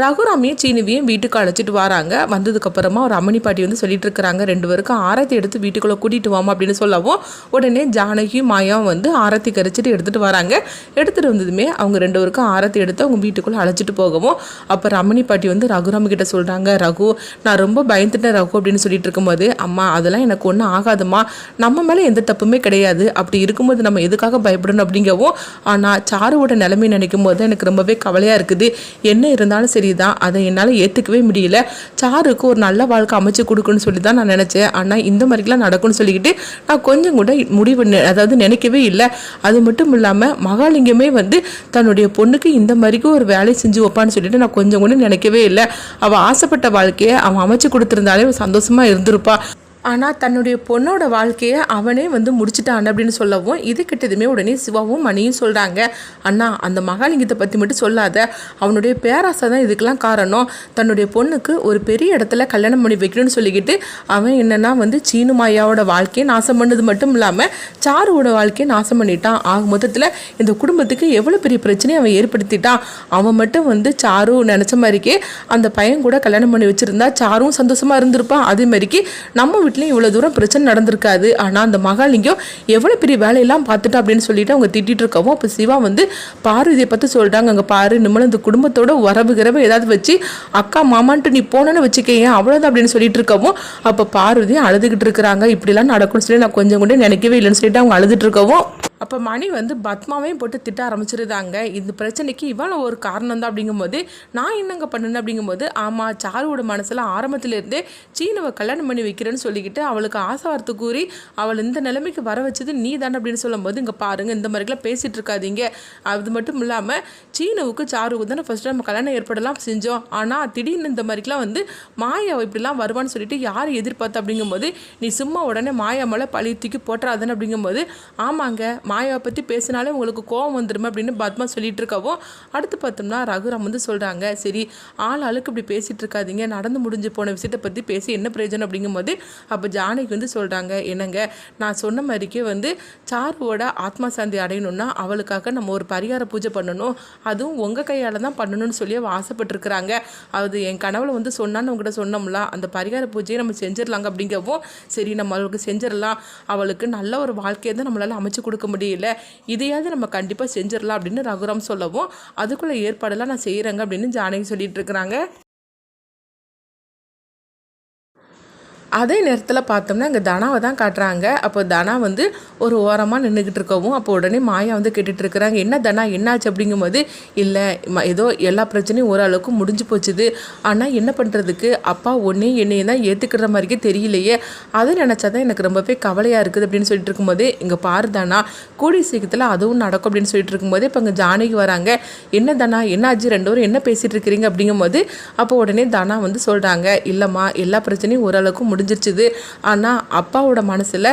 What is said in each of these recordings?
ரகுராமையும் சீனுவையும் வீட்டுக்கு அழைச்சிட்டு வராங்க. வந்ததுக்கப்புறமா ஒரு அம்மணி பாட்டி வந்து சொல்லிட்டு இருக்கிறாங்க. ரெண்டு பேருக்கும் ஆரத்தி எடுத்து வீட்டுக்குள்ளே கூட்டிகிட்டு வாமா அப்படின்னு சொல்லவும் உடனே ஜானகியும் மாயாவும் வந்து ஆரத்தி கரைச்சிட்டு எடுத்துகிட்டு வராங்க. எடுத்துகிட்டு வந்ததுமே அவங்க ரெண்டு பேருக்கும் ஆரத்தி எடுத்து அவங்க வீட்டுக்குள்ளே அழைச்சிட்டு போகவும் அப்போ ரமணி பாட்டி வந்து ரகுராம கிட்ட சொல்கிறாங்க ரகு நான் ரொம்ப பயந்துட்டேன் ரகு அப்படின்னு சொல்லிட்டு இருக்கும்போது அம்மா அதெல்லாம் எனக்கு ஒன்றும் ஆகாதும்மா. நம்ம மேலே எந்த தப்புமே கிடையாது. அப்படி இருக்கும்போது நம்ம எதுக்காக பயப்படணும்? அப்படிங்கவும் ஆனால் சாருவோட நிலைமை நினைக்கும் போது எனக்கு ரொம்பவே கவலையாக இருக்குது. என்ன இருந்தாலும் சரி சரிதான் அதை என்னால் ஏற்றுக்கவே முடியல. சாருக்கு ஒரு நல்ல வாழ்க்கை அமைச்சு கொடுக்கணும்னு சொல்லி தான் நான் நினச்சேன். ஆனால் இந்த மாதிரிலாம் நடக்கும்னு சொல்லிக்கிட்டு நான் கொஞ்சம் கூட முடிவு அதாவது நினைக்கவே இல்லை. அது மட்டும் இல்லாமல் மகாலிங்கமே வந்து தன்னுடைய பொண்ணுக்கு இந்த மாதிரிக்கு ஒரு வேலை செஞ்சு வைப்பான்னு சொல்லிட்டு நான் கொஞ்சம் கூட நினைக்கவே இல்லை. அவள் ஆசைப்பட்ட வாழ்க்கையை அவன் அமைச்சு கொடுத்துருந்தாலே சந்தோஷமாக சந்தோஷமா இருந்திருப்பா. ஆனால் தன்னுடைய பொண்ணோட வாழ்க்கையை அவனே வந்து முடிச்சிட்டான் அப்படின்னு சொல்லவும் இது கிட்டதுமே உடனே சிவாவும் மணியும் சொல்கிறாங்க அண்ணா அந்த மகாலிங்கத்தை பற்றி மட்டும் சொல்லாத. அவனுடைய பேராசை தான் இதுக்கெல்லாம் காரணம். தன்னுடைய பொண்ணுக்கு ஒரு பெரிய இடத்துல கல்யாணம் பண்ணி வைக்கணும்னு சொல்லிக்கிட்டு அவன் என்னென்னா வந்து சீனு மாயாவோட வாழ்க்கையை நாசம் பண்ணது மட்டும் இல்லாமல் சாருவோட வாழ்க்கையை நாசம் பண்ணிட்டான். ஆக மொத்தத்தில் இந்த குடும்பத்துக்கு எவ்வளோ பெரிய பிரச்சனையை அவன் ஏற்படுத்திட்டான். அவன் மட்டும் வந்து சாரு நினச்ச மாதிரிக்கே அந்த பையன் கூட கல்யாணம் பண்ணி வச்சிருந்தா சாரும் சந்தோஷமாக இருந்திருப்பான். அதே மாதிரிக்கு நம்ம வீட்லேயும் இவ்வளோ தூரம் பிரச்சனை நடந்திருக்காது. ஆனால் அந்த மகாலிங்கம் எவ்வளோ பெரிய வேலையெல்லாம் பார்த்துட்டா அப்படின்னு சொல்லிட்டு அவங்க திட்டிட்டு இருக்கவும் அப்போ சிவா வந்து பார்வதியை பற்றி சொல்கிறாங்க அங்கே பாரு நம்மளும் இந்த குடும்பத்தோட உறவு கிரவு ஏதாவது வச்சு அக்கா மாமான்ட்டு நீ போனேன்னு வச்சுக்கேன் அவ்வளோதான் அப்படின்னு சொல்லிட்டு இருக்கவும் அப்போ பார்வதி அழுதுகிட்டு இருக்கிறாங்க. இப்படிலாம் நடக்கும்னு சொல்லி நான் கொஞ்சம் கூட நினைக்கவே இல்லைன்னு சொல்லிட்டு அவங்க அழுதுட்டு இருக்கவும் அப்போ மணி வந்து பத்மாவையும் போட்டு திட்ட ஆரம்பிச்சிருந்தாங்க இந்த பிரச்சனைக்கு இவ்வளோ ஒரு காரணம் தான் அப்படிங்கும்போது நான் என்னங்க பண்ணேன் அப்படிங்கும்போது ஆமாம் சாருவோட மனசில் ஆரம்பத்திலேருந்தே சீனவை கல்யாணம் பண்ணி வைக்கிறேன்னு சொல்லிக்கிட்டு அவளுக்கு ஆசை வார்த்தை கூறி அவள் இந்த நிலைமைக்கு வர வச்சது நீ தானே அப்படின்னு சொல்லும்போது இங்கே பாருங்க இந்த மாதிரிலாம் பேசிகிட்டு இருக்காதீங்க. அது மட்டும் இல்லாமல் சீனவுக்கு சாருவுக்கு தானே ஃபஸ்ட்டு நம்ம கல்யாணம் ஏற்படலாம் செஞ்சோம். ஆனால் திடீர்னு இந்த மாதிரிலாம் வந்து மாயா இப்படிலாம் வருவான்னு சொல்லிட்டு யார் எதிர்பார்த்தா அப்படிங்கும்போது நீ சும்மா உடனே மாயா மேலே பழி தூக்கி போட்டுறாதன்னு அப்படிங்கும்போது ஆமாங்க மாயாவை பற்றி பேசினாலே உங்களுக்கு கோவம் வந்துடும் அப்படின்னு பத்மா சொல்லிட்டு இருக்கவும் அடுத்து பார்த்தோம்னா ரகுராம் வந்து சொல்கிறாங்க சரி ஆள் ஆளுக்கு இப்படி பேசிகிட்டு இருக்காதீங்க நடந்து முடிஞ்சு போன விஷயத்தை பற்றி பேசி என்ன பிரயோஜனம் அப்படிங்கும்போது அப்போ ஜானகி வந்து சொல்கிறாங்க என்னங்க நான் சொன்ன மாதிரிக்கே வந்து சாருவோட ஆத்மா சாந்தி அடையணும்னா அவளுக்காக நம்ம ஒரு பரிகார பூஜை பண்ணணும் அதுவும் உங்கள் கையால் தான் பண்ணணும்னு சொல்லி அவள் ஆசைப்பட்டிருக்கிறாங்க. அது என் கனவுல வந்து சொன்னான்னு உங்கள்கிட்ட சொன்னோம்ல அந்த பரிகார பூஜையை நம்ம செஞ்சிடலாங்க அப்படிங்கவும் சரி நம்ம அவளுக்கு செஞ்சிடலாம் அவளுக்கு நல்ல ஒரு வாழ்க்கையை தான் நம்மளால் அமைச்சு கொடுக்க முடியும். முடியல. இதையாவது நம்ம கண்டிப்பாக செஞ்சிடலாம் அப்படின்னு ரகுராம் சொல்லவும் அதுக்குள்ளே ஏற்பாடெல்லாம் நான் செய்கிறேங்க அப்படின்னு ஜானகி சொல்லிட்டு இருக்கிறாங்க. அதே நேரத்தில் பார்த்தோம்னா இங்கே தனாவை தான் காட்டுறாங்க. அப்போ தனா வந்து ஒரு ஓரமாக நின்றுக்கிட்டு இருக்கவும் அப்போ உடனே மாயா வந்து கேட்டுட்டு இருக்கிறாங்க. என்ன தனா என்னாச்சு? அப்படிங்கும்போது இல்லை ம- ஏதோ எல்லா பிரச்சனையும் ஓரளவுக்கு முடிஞ்சு போச்சுது. ஆனால் என்ன பண்ணுறதுக்கு அப்பா ஒன்றே என்னையும் தான் ஏற்றுக்கிற மாதிரிக்கே தெரியலையே. அதை நினச்சா தான் எனக்கு ரொம்பவே கவலையாக இருக்குது அப்படின்னு சொல்லிட்டு இருக்கும்போது இங்கே பாரு தானா கூடிய சீக்கிரத்தில் அதுவும் நடக்கும் அப்படின்னு சொல்லிட்டு இருக்கும்போது இப்போ இங்கே ஜானகி வராங்க. என்ன தானா என்னாச்சு? ரெண்டு பேரும் என்ன பேசிகிட்டு இருக்கிறீங்க? அப்படிங்கும்போது அப்போ உடனே தானா வந்து சொல்கிறாங்க இல்லைம்மா எல்லா பிரச்சனையும் ஓரளவுக்கு முடிஞ்சிருச்சுது. ஆனால் அப்பாவோட மனசில்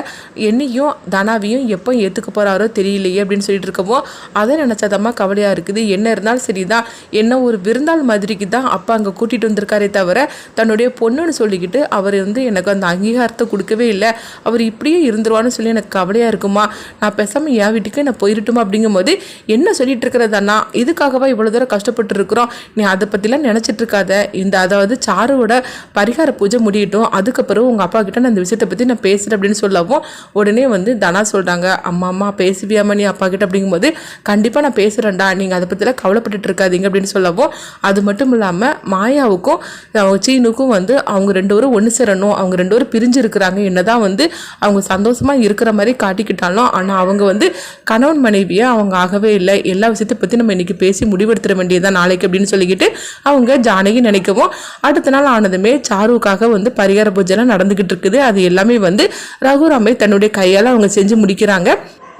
என்னையும் தனாவையும் எப்போ ஏற்றுக்க போகிறாரோ தெரியலையே அப்படின்னு சொல்லிட்டு இருக்கவோ அதை நினச்சாதம்மா கவலையாக இருக்குது. என்ன இருந்தாலும் சரி தான் என்ன ஒரு விருந்தாள் மாதிரிக்கு தான் அப்பா அங்கே கூட்டிகிட்டு வந்திருக்காரே தவிர தன்னுடைய பொண்ணுன்னு சொல்லிக்கிட்டு அவர் வந்து எனக்கு அந்த அங்கீகாரத்தை கொடுக்கவே இல்லை. அவர் இப்படியே இருந்துருவான்னு சொல்லி எனக்கு கவலையாக இருக்குமா? நான் பேசாமல் என் வீட்டுக்கு நான் போயிருட்டுமா அப்படிங்கும்போது என்ன சொல்லிட்டு இருக்கிறதண்ணா இதுக்காகவா இவ்வளோ தூரம் கஷ்டப்பட்டு இருக்கிறோம்? நீ அதை பற்றிலாம் நினச்சிட்டு இருக்காத. இந்த அதாவது சாருவோட பரிகார பூஜை முடியட்டும். அதுக்கப்புறம் உங்கள் அப்பா கிட்ட நான் இந்த விஷயத்தை பற்றி நான் பேசுகிறேன் அப்படின்னு சொல்லவும் உடனே வந்து தனா சொல்கிறாங்க அம்மா அம்மா பேசுவியாமா நீ அப்பா கிட்ட? அப்படிங்கும்போது கண்டிப்பாக நான் பேசுகிறேன்டா நீங்கள் அதை பற்றிலாம் கவலைப்பட்டுட்டு இருக்காதீங்க அப்படின்னு சொல்லவும் அது மட்டும் இல்லாமல் மாயாவுக்கும் சீனுக்கும் வந்து அவங்க ரெண்டு பேரும் ஒன்று சேரணும் அவங்க ரெண்டு பேரும் பிரிஞ்சு இருக்கிறாங்க என்னதான் வந்து அவங்க சந்தோஷமாக இருக்கிற மாதிரி காட்டிக்கிட்டாலும் ஆனால் அவங்க வந்து கணவன் மனைவியை அவங்க ஆகவே இல்லை எல்லா விஷயத்தை பற்றி நம்ம இன்னைக்கு பேசி முடிவெடுத்துட வேண்டியதான் நாளைக்கு அப்படின்னு சொல்லிக்கிட்டு அவங்க ஜானகி நினைக்கவும் அடுத்த நாள் ஆனதுமே சாருவுக்காக வந்து பரிகார பூஜைலாம் நடந்துக்கிட்டு இருக்குது. அது எல்லாமே வந்து ரகுராமை தன்னுடைய கையால் அவங்க செஞ்சு முடிக்கிறாங்க.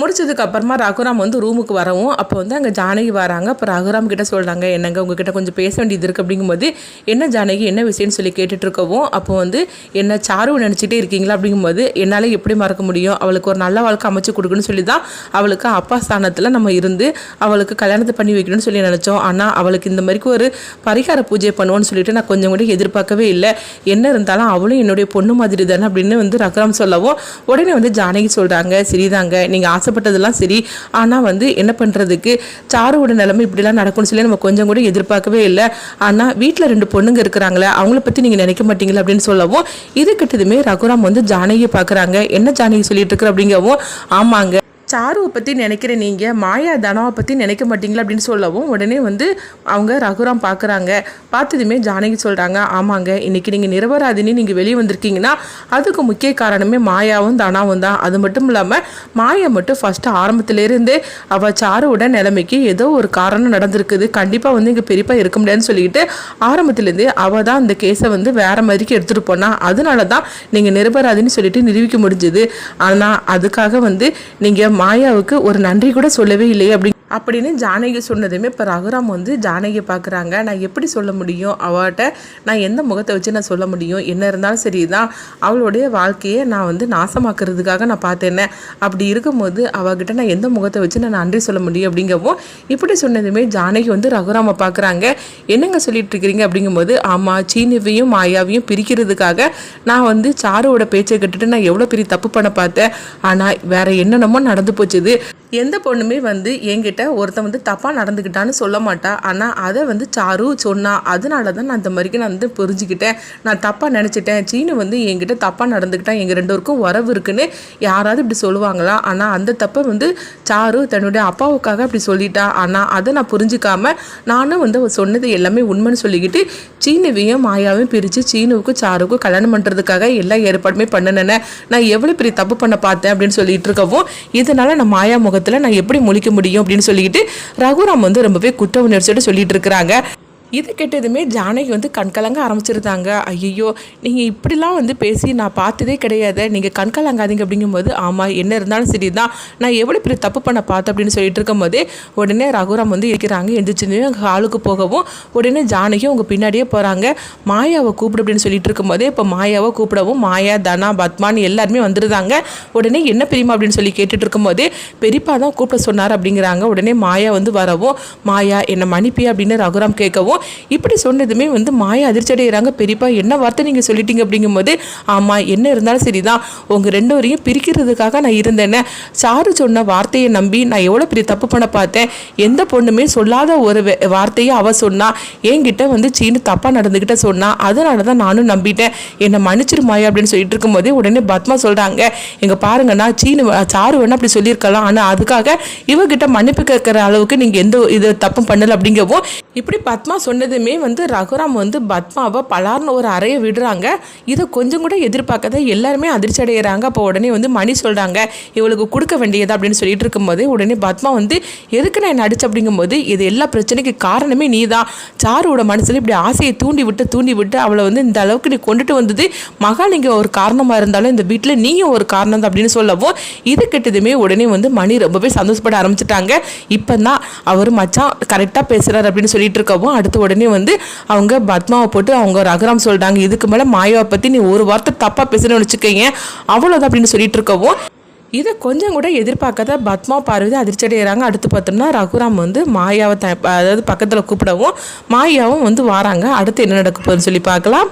முடிச்சதுக்கு அப்புறமா ரகுராம் வந்து ரூமுக்கு வரவும் அப்போ வந்து அங்கே ஜானகி வராங்க. அப்போ ரகுராம் கிட்ட சொல்கிறாங்க என்னங்க உங்ககிட்ட கொஞ்சம் பேச வேண்டியது இருக்குது அப்படிங்கும்போது என்ன ஜானகி என்ன விஷயம்னு சொல்லி கேட்டுட்டு இருக்கவும் அப்போ வந்து என்ன சாரு நினச்சிட்டே இருக்கீங்களா? அப்படிங்கும்போது என்னால் எப்படி மறக்க முடியும்? அவளுக்கு ஒரு நல்ல வாழ்க்கை அமைச்சு கொடுக்கணும்னு சொல்லி தான் அவளுக்கு அப்பா ஸ்தானத்தில் நம்ம இருந்து அவளுக்கு கல்யாணத்தை பண்ணி வைக்கணும்னு சொல்லி நினச்சோம். ஆனால் அவளுக்கு இந்த மாதிரிக்கு ஒரு பரிகார பூஜை பண்ணுவோன்னு சொல்லிட்டு நான் கொஞ்சம் கூட எதிர்பார்க்கவே இல்லை. என்ன இருந்தாலும் அவளும் என்னுடைய பொண்ணு மாதிரி தானே? அப்படின்னு வந்து ரகுராம் சொல்லவும் உடனே வந்து ஜானகி சொல்கிறாங்க சரிதாங்க நீங்கள் ஆசை ஆசைப்பட்டதெல்லாம் சரி. ஆனால் வந்து என்ன பண்ணுறதுக்கு சாருவோட நிலைமை இப்படிலாம் நடக்கும்னு சொல்லி நம்ம கொஞ்சம் கூட எதிர்பார்க்கவே இல்லை. ஆனால் வீட்டில் ரெண்டு பொண்ணுங்க இருக்கிறாங்களே அவங்கள பற்றி நீங்கள் நினைக்க மாட்டீங்களா அப்படின்னு சொல்லவும் இது கிட்டதுமே ரகுராம் வந்து ஜானகியை பார்க்குறாங்க. என்ன ஜானகி சொல்லிட்டு இருக்கிற அப்படிங்கவும் ஆமாங்க. சாருவை பற்றி நினைக்கிற நீங்கள் மாயா தனாவை பற்றி நினைக்க மாட்டீங்களா அப்படின்னு சொல்லவும் உடனே வந்து அவங்க ரகுராம் பார்க்குறாங்க பார்த்ததுமே ஜானகி சொல்கிறாங்க ஆமாங்க இன்றைக்கி நீங்கள் நிரபராதினி நீங்கள் வெளியே வந்திருக்கீங்கன்னா அதுக்கு முக்கிய காரணமே மாயாவும் தனாவும் தான். அது மட்டும் இல்லாமல் மாயா மட்டும் ஃபஸ்ட்டு ஆரம்பத்துலேருந்தே அவள் சாருவோட நிலைமைக்கு ஏதோ ஒரு காரணம் நடந்திருக்குது. கண்டிப்பாக வந்து இங்கே பெரியப்பா இருக்க முடியாதுன்னு சொல்லிக்கிட்டு ஆரம்பத்துலேருந்தே அவள் தான் அந்த கேஸை வந்து வேறு மாதிரிக்கு எடுத்துகிட்டு போனா அதனால தான் நீங்கள் நிரபராதின்னு சொல்லிட்டு நிரூபிக்க முடிஞ்சுது. ஆனால் அதுக்காக வந்து நீங்கள் மாயாவுக்கு ஒரு நன்றி கூட சொல்லவே இல்லையே அப்படி அப்படின்னு ஜானகி சொன்னதுமே இப்போ ரகுராம் வந்து ஜானகியை பார்க்குறாங்க நான் எப்படி சொல்ல முடியும்? அவட்ட நான் எந்த முகத்தை வச்சு நான் சொல்ல முடியும்? என்ன இருந்தாலும் சரி தான் அவளுடைய வாழ்க்கையை நான் வந்து நாசமாக்குறதுக்காக நான் பார்த்தேனே. அப்படி இருக்கும்போது அவகிட்ட நான் எந்த முகத்தை வச்சு நான் நன்றி சொல்ல முடியும் அப்படிங்கவும் இப்படி சொன்னதுமே ஜானகி வந்து ரகுராமை பார்க்குறாங்க என்னங்க சொல்லிட்டு இருக்கிறீங்க? அப்படிங்கும்போது ஆமாம் சீனிவையும் மாயாவையும் பிரிக்கிறதுக்காக நான் வந்து சாருவோட பேச்சை கேட்டுட்டு நான் எவ்வளோ பெரிய தப்பு பண்ண பார்த்தேன். ஆனால் வேற என்னென்னமோ நடந்து போச்சுது. எந்த பொண்ணுமே வந்து என்கிட்ட ஒருத்தன் வந்து தப்பாக நடந்துக்கிட்டான்னு சொல்ல மாட்டா. ஆனால் அதை வந்து சாரு சொன்னா அதனால தான் நான் இந்த மாதிரிக்கு நான் வந்து புரிஞ்சுக்கிட்டேன். நான் தப்பாக நினச்சிட்டேன். சீனு வந்து என்கிட்ட தப்பாக நடந்துக்கிட்டான். எங்கள் ரெண்டு பேருக்கும் உறவு இருக்குன்னு யாராவது இப்படி சொல்லுவாங்களா? ஆனால் அந்த தப்பை வந்து சாரு தன்னுடைய அப்பாவுக்காக அப்படி சொல்லிட்டா. ஆனால் அதை நான் புரிஞ்சுக்காம நானும் வந்து அவள் சொன்னது எல்லாமே உண்மைன்னு சொல்லிக்கிட்டு சீனுவையும் மாயாவையும் பிரித்து சீனுவுக்கும் சாருக்கும் கல்யாணம் பண்ணுறதுக்காக எல்லா ஏற்பாடுமே பண்ணினேன். நான் எவ்வளோ பெரிய தப்பு பண்ண பார்த்தேன் அப்படின்னு சொல்லிட்டு இருக்கவும் இதனால் நான் மாயா முகத்தில் நான் எப்படி முழிக்க முடியும் அப்படின்னு சொல்லிக்கிட்டு ரகுராம் வந்து ரொம்பவே குற்ற உணர்ச்சியோட சொல்லிட்டு இருக்கிறாங்க. இது கேட்டதுமே ஜானகி வந்து கண்கலங்க ஆரம்பிச்சிருந்தாங்க. ஐயோ நீங்கள் இப்படிலாம் வந்து பேசி நான் பார்த்ததே கிடையாது. நீங்கள் கண்கலங்காதீங்க அப்படிங்கும்போது ஆமாம் என்ன இருந்தாலும் சரி தான் நான் எவ்வளோ பெரிய தப்பு பண்ண பார்த்தேன் அப்படின்னு சொல்லிட்டு இருக்கும்போதே உடனே ரகுராம் வந்து இருக்கிறாங்க எந்திரிச்சு ஹாலுக்கு போகவும் உடனே ஜானகி அவங்க பின்னாடியே போகிறாங்க மாயாவை கூப்பிடு அப்படின்னு சொல்லிட்டு இருக்கும்போதே இப்போ மாயாவை கூப்பிடவும் மாயா தனா பத்மான் எல்லாருமே வந்துருந்தாங்க உடனே என்ன பெரியமா அப்படின்னு சொல்லி கேட்டுட்டு இருக்கும்போதே பெரியப்பா தான் கூப்பிட சொன்னார் அப்படிங்கிறாங்க. உடனே மாயா வந்து வரவும் மாயா என்னை மன்னிப்பியா அப்படின்னு ரகுராம் கேட்கவும் இப்படி சொன்னதுமே வந்து மாயா அதிர்ச்சி அடைகிறாங்க பெரியப்பா என்ன வார்த்தை நீங்கள் சொல்லிட்டீங்க அப்படிங்கும்போது ஆமாம் என்ன இருந்தாலும் சரிதான். உங்கள் ரெண்டு வரையும் பிரிக்கிறதுக்காக நான் இருந்தேனே. சாரு சொன்ன வார்த்தையை நம்பி நான் எவ்வளோ பெரிய தப்பு பண்ண பார்த்தேன். எந்த பொண்ணுமே சொல்லாத ஒரு வார்த்தையை அவ சொன்னா என்கிட்ட வந்து சீனு தப்பாக நடந்துக்கிட்ட சொன்னா அதனால தான் நானும் நம்பிட்டேன். என்னை மன்னிச்சிரு மாயா அப்படின்னு சொல்லிட்டு இருக்கும்போதே உடனே பத்மா சொல்கிறாங்க எங்க பாருங்கண்ணா சீனு சாரு வேணா அப்படி சொல்லியிருக்கலாம். ஆனால் அதுக்காக இவகிட்ட மன்னிப்பு கேட்குற அளவுக்கு நீங்கள் எந்த இது தப்பும் பண்ணலை அப்படிங்கவும் இப்படி பத்மா சொன்னதுமே வந்து ரகுராம் வந்து பத்மாவை பலார்னு ஒரு அறையை விடுறாங்க. இதை கொஞ்சம் கூட எதிர்பார்க்காத எல்லாருமே அதிர்ச்சி அடைகிறாங்க அப்போ உடனே வந்து மணி சொல்கிறாங்க இவளுக்கு கொடுக்க வேண்டியது? அப்படின்னு சொல்லிட்டு இருக்கும்போது உடனே பத்மா வந்து எதுக்கு நான் நடிச்சு அப்படிங்கும்போது இது எல்லா பிரச்சனைக்கு காரணமே நீ தான் சாருவோட மனசில் இப்படி ஆசையை தூண்டி விட்டு தூண்டி விட்டு அவளை வந்து இந்த அளவுக்கு நீ கொண்டுட்டு வந்தது மகா நீங்கள் ஒரு காரணமாக இருந்தாலும் இந்த வீட்டில் நீயும் ஒரு காரணம் தான் அப்படின்னு சொல்லவும் இது கெட்டதுமே உடனே வந்து மணி ரொம்பவே சந்தோஷப்பட ஆரம்பிச்சிட்டாங்க. இப்போ தான் அவர் மச்சான் கரெக்டாக பேசுகிறார் அப்படின்னு சொல்லிட்டு இருக்கவும் அடுத்து உடனே வந்து அவங்க பத்மாவை போட்டு அவங்க ரகுராம் சொல்கிறாங்க இதுக்கு மேலே மாயாவை பற்றி நீ ஒரு வார்த்தை தப்பாக பேசுறேன்னு வச்சுக்கோங்க. அவ்வளோதான் அப்படின்னு சொல்லிட்டு இருக்கவும் இதை கொஞ்சம் கூட எதிர்பார்க்காத பத்மா பார்வதி அதிர்ச்சி அடைகிறாங்க அடுத்து பார்த்தோம்னா ரகுராம் வந்து மாயாவை த அதாவது பக்கத்தில் கூப்பிடவும் மாயாவும் வந்து வராங்க. அடுத்து என்ன நடக்க போகுதுன்னு சொல்லி பார்க்கலாம்.